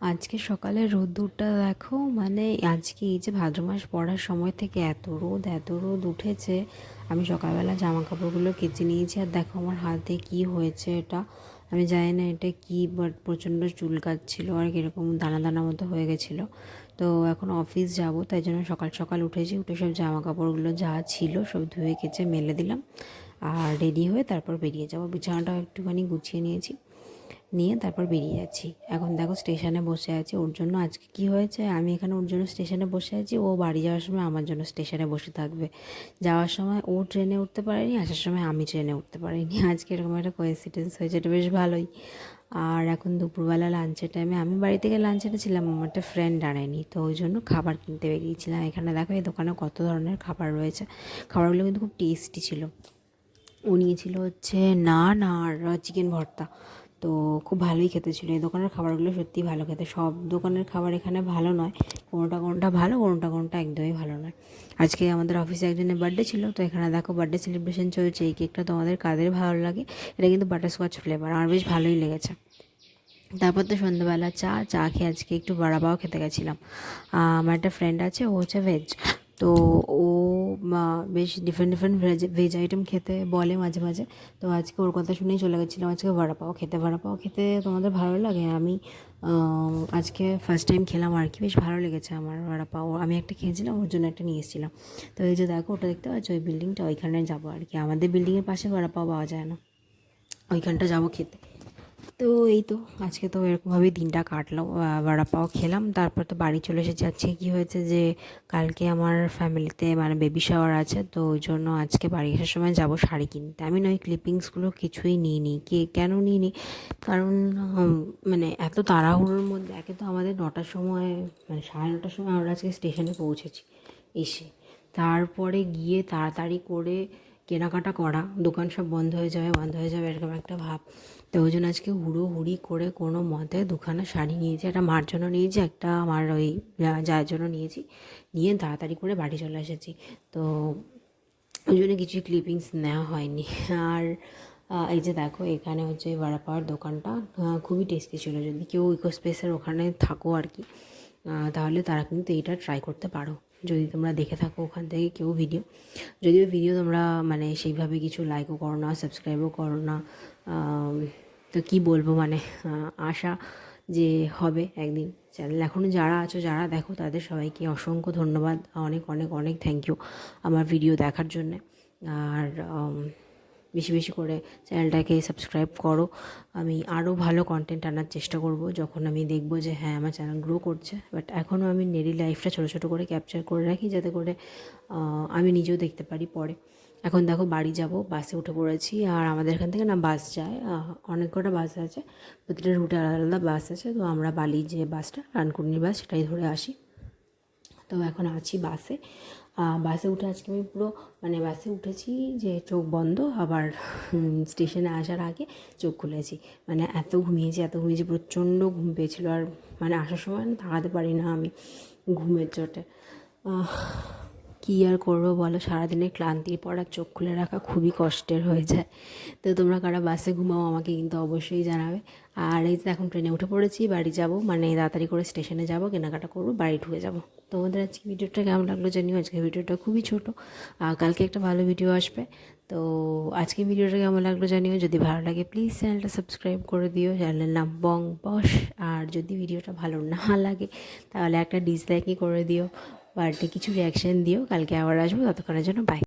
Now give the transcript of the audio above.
আজকে সকালে রোদ্দুরটা দেখো মানে আজকে এই যে ভাদ্র মাস পড়ার সময় থেকে এত রোদ এত রোদ উঠেছে। আমি সকালবেলা জামা কাপড়গুলো কেচে নিয়েছি আর দেখো আমার হাতে কি হয়েছে এটা। আমি জানি না এটা কি বাট প্রচণ্ড চুলকাচ্ছিল আর কীরকম দানা দানা মতো হয়ে গেছিল। তো এখন অফিস যাব, তাই জন্য সকাল সকাল উঠেছি, উঠে সব জামা কাপড়গুলো যা ছিল সব ধুয়ে কেচে মেলে দিলাম। আর রেডি হয়ে তারপর বেরিয়ে যাব। বিছানাটাও একটুখানি গুছিয়ে নিয়েছি। নিয়ে তারপর বেরিয়ে যাচ্ছি। এখন দেখো স্টেশনে বসে আছি। ওর জন্য আজকে কি হয়েছে? আমি এখানে ওর জন্য স্টেশনে বসে আছি। ও বাড়ি যাওয়ার সময় আমার জন্য স্টেশনে বসে থাকবে। যাওয়ার সময় ও ট্রেনে উঠতে পারেনি, আসার সময় আমি ট্রেনে উঠতে পারিনি। আজকে এরকম একটা কোয়েসিডেন্স হয়েছে, এটা বেশ ভালোই। আর এখন দুপুরবেলা লাঞ্চের টাইমে আমি বাড়ি থেকে লাঞ্চেটা ছিলাম আমার একটা ফ্রেন্ড আনেনি। তো ওই জন্য খাবার কিনতে বেরিয়েছিলাম। এখানে দেখো এই দোকানে কত ধরনের খাবার রয়েছে। খাবারগুলো কিন্তু খুব টেস্টি ছিল। ও নিয়েছিল হচ্ছে নান আর চিকেন ভর্তা। তো খুব ভালোই খেতে ছিল। এই দোকানের খাবারগুলো সত্যিই ভালো খেতে। সব দোকানের খাবার এখানে ভালো নয়। কোনোটা কোনোটা ভালো, কোনোটা কোনোটা একদমই ভালো নয়। আজকে আমাদের অফিসে একজনের বার্থডে ছিল, তো এখানে দেখো বার্থডে সেলিব্রেশন চলছে। এই কেকটা তোমাদের কাদের ভালো লাগে, এটা কিন্তু বাটারস্কচ ফ্লেভার আমার বেশ ভালোই লেগেছে। তারপর তো সন্ধ্যেবেলা চা চা খেয়ে আজকে একটু বড়াপাও খেতে গেছিলাম। আমার একটা ফ্রেন্ড আছে, ও হচ্ছে ভেজ তো ও বেশ different different veg veg item খেতে বলে মাঝে মাঝে। তো আজকে ওর কথা শুনেই চলে গেছিলাম আজকে বড়া পাও খেতে। বড়া পাও খেতে তোমাদের ভালো লাগে? আমি আজকে ফার্স্ট টাইম খেলাম আর কি। বেশ ভালো লেগেছে আমার বড়া পাও আমি একটা খেয়েছিলাম, ওর জন্য একটা নিয়ে এসেছিলাম। তো এই যে দেখো, ওটা দেখতে পাচ্ছ? ওই বিল্ডিংটা ওইখানে যাব আর কি। আমাদের বিল্ডিংয়ের পাশে বড়া পাও পাওয়া যায় না। ওইখানটা যাব খেতে। তো এই তো, আজকে তো এরকমভাবেই দিনটা কাটলো বড়া পাও খেলাম। তারপর তো বাড়ি চলে এসে যাচ্ছে। কী হয়েছে যে, কালকে আমার ফ্যামিলিতে মানে বেবি শাওয়ার আছে, তো ওই জন্য আজকে বাড়ি আসার সময় যাব শাড়ি কিনতে। আমি না ওই ক্লিপিংসগুলো কিছুই নিই নি কে, কেন নিই নি কারণ মানে এত তাড়াহুড়োর মধ্যে, একে তো আমাদের নটার সময় মানে সাড়ে নটার সময় আমরা আজকে স্টেশনে পৌঁছেছি, এসে। তারপরে গিয়ে তাড়াতাড়ি করে কেনাকাটা করা, দোকান সব বন্ধ হয়ে যাবে, বন্ধ হয়ে যাবে এরকম একটা ভাব। তো ওই জন্য আজকে হুড়ো হুড়ি করে কোনো মতে দুখানা শাড়ি নিয়েছি, একটা মার জন্য নিয়েছি, একটা আমার ওই যার জন্য নিয়েছি। নিয়ে তাড়াতাড়ি করে বাড়ি চলে এসেছি। তো ওই জন্য কিছুই ক্লিপিংস নেওয়া হয়নি। আর এই যে দেখো, এখানে হচ্ছে বড়া পাওয়ার দোকানটা খুবই টেস্টি ছিল। যদি কেউ ইকো স্পেসের ওখানে থাকো আর কি তাহলে তারা কিন্তু এইটা ট্রাই করতে পারো। যদি তোমরা দেখে থাকো ওখান থেকে কেউ ভিডিও যদিও ভিডিও তোমরা মানে সেইভাবে কিছু লাইকও করো না সাবস্ক্রাইবও করো না তো কী বলব মানে আশা যে হবে একদিন। চ্যানেল এখনও যারা আছো, যারা দেখো, তাদের সবাইকে অসংখ্য ধন্যবাদ। অনেক অনেক অনেক থ্যাংক ইউ আমার ভিডিও দেখার জন্যে। আর বেশি বেশি করে চ্যানেলটাকে সাবস্ক্রাইব করো। আমি আরও ভালো কন্টেন্ট আনার চেষ্টা করব। যখন আমি দেখব যে হ্যাঁ আমার চ্যানেল গ্রো করছে। বাট এখনও আমি নেরি লাইফটা ছোটো ছোটো করে ক্যাপচার করে রাখি যাতে করে আমি নিজেও দেখতে পারি পরে। এখন দেখো বাড়ি যাব বাসে উঠে পড়েছি। আর আমাদের এখান থেকে না বাস যায়। অনেক কটা বাস আছে। প্রতিটা রুটে আলাদা আলাদা বাস আছে। তো আমরা বালি যে বাসটা রানকুনির বাস সেটাই ধরে আসি। তো এখন আছি বাসে বাসে উঠে আজকে আমি পুরো মানে বাসে উঠেছি যে চোখ বন্ধ, আবার স্টেশনে আসার আগে চোখ খুলেছি। মানে এত ঘুমিয়েছি এত ঘুমিয়েছি, প্রচণ্ড ঘুম পেয়েছিল। আর মানে আসার সময় দাঁড়াতে পারি না আমি ঘুমের চোটে। কী আর করব বলো? সারাদিনের ক্লান্তির পর আর চোখ খুলে রাখা খুবই কষ্টের হয়ে যায়। তো তোমরা কারা বাসে ঘুমাও আমাকে কিন্তু অবশ্যই জানাবে। আর এই তো এখন ট্রেনে উঠে পড়েছি, বাড়ি যাব। মানে তাড়াতাড়ি করে স্টেশনে যাব, কেনাকাটা করব, বাড়ি ঢুকে যাব। তোমাদের আজকে ভিডিওটা কেমন লাগল জানিও? আজকে ভিডিওটা খুবই ছোটো। আর কালকে একটা ভালো ভিডিও আসবে। তো আজকে ভিডিওটা কেমন লাগল জানিও? যদি ভালো লাগে প্লিজ চ্যানেলটা সাবস্ক্রাইব করে দিও। চ্যানেলের নাম বং বস আর যদি ভিডিওটা ভালো না লাগে, তাহলে একটা ডিসলাইকই করে দিও। বার্থডে কিছু রিয়াকশান দিও কালকে আবার আসব ততক্ষণের জন্য বাই